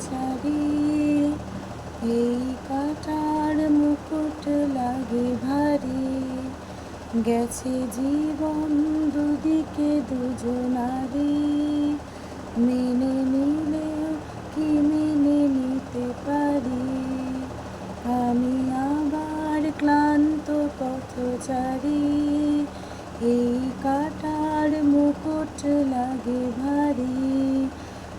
চারি এই কাটার মুকুট লাগে ভারী। গেছে জীবন দুদিকে দুজনারি মেনে নিলে কি মেনে নিতে পারি? আমি আবার ক্লান্ত পথচারী। এই কাটার মুকুট লাগে ভারী।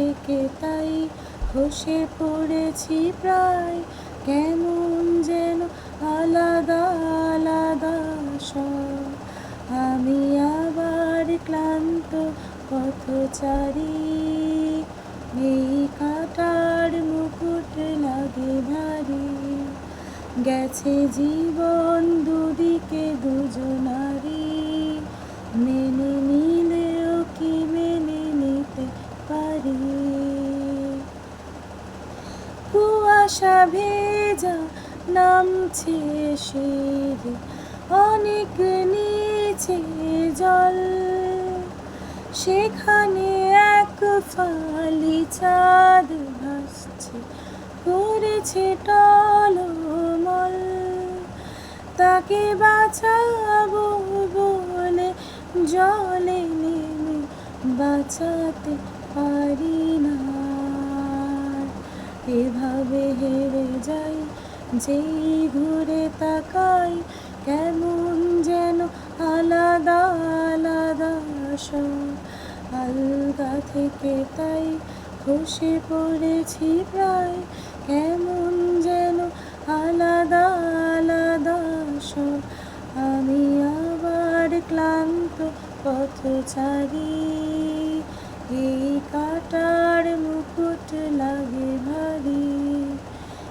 থেকে তাই খসে পড়েছি প্রায়। কেমন যেন আলাদা আলাদা সব। আমি আবার ক্লান্ত পথচারী। এই কাটার মুকুট লাগে ভারী। গেছে জীবন দুদিকে দুজনারি মেনে নিলেও কি মেনে নিতে পারি কুয়াশা ভেজা নামছে শিরে অনেক নিচে জল। সেখানে এক ফালি চাঁদ ভাসছে, করেছে টলমল। তাকে বাঁচাবো বলে জলে নেমে বাঁচাতে পারি না। এভাবে হেরে যাই? যেই ঘুরে তাকাই, কেমন যেন আলাদা আলাদা আলগা থেকে তাই খসে পড়েছি প্রায়, কেমন যেন আলাদা আলাদা আমি আবার ক্লান্ত পথ পথচারী এই কাটার মুকুট লাগে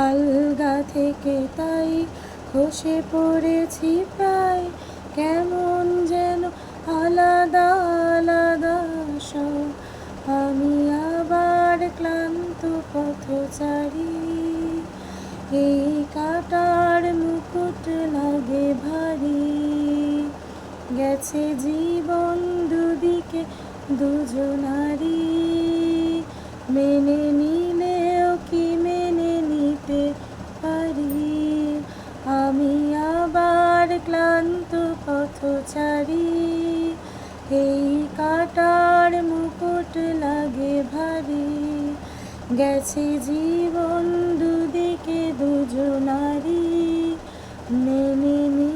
আলগা থেকে তাই খসে পড়েছি প্রায়। কেমন যেন আলাদা আলাদা সব। আমি আবার ক্লান্ত পথচারী এই কাটার মুকুট লাগে ভারী। গেছে জীবন দুদিকে দুজনারি মেনে ক্লান্ত পথচারী। এই কাটার মুকুট লাগে ভারী। গেছে জীবন দুদিকে দুজনারী। মেনে নি